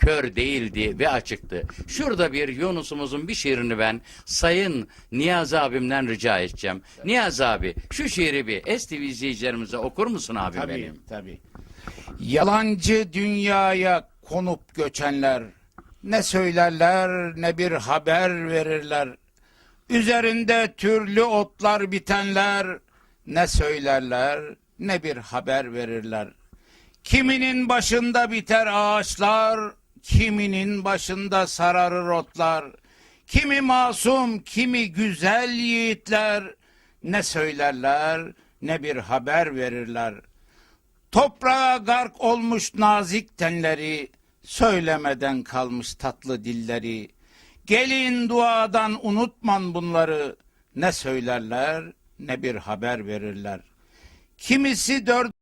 kör değildi ve açıktı. Şurada bir Yunus'umuzun bir şiirini ben Sayın Niyazi abimden rica edeceğim. Niyazi abi şu şiiri bir STV izleyicilerimize okur musun abim Tabii, benim? tabii. Yalancı dünyaya konup göçenler ne söylerler ne bir haber verirler. Üzerinde türlü otlar bitenler ne söylerler ne bir haber verirler. Kiminin başında biter ağaçlar, kiminin başında sararır otlar. Kimi masum, kimi güzel yiğitler ne söylerler ne bir haber verirler. Toprağa gark olmuş nazik tenleri, söylemeden kalmış tatlı dilleri. Gelin duadan unutman bunları, ne söylerler ne bir haber verirler. Kimisi dört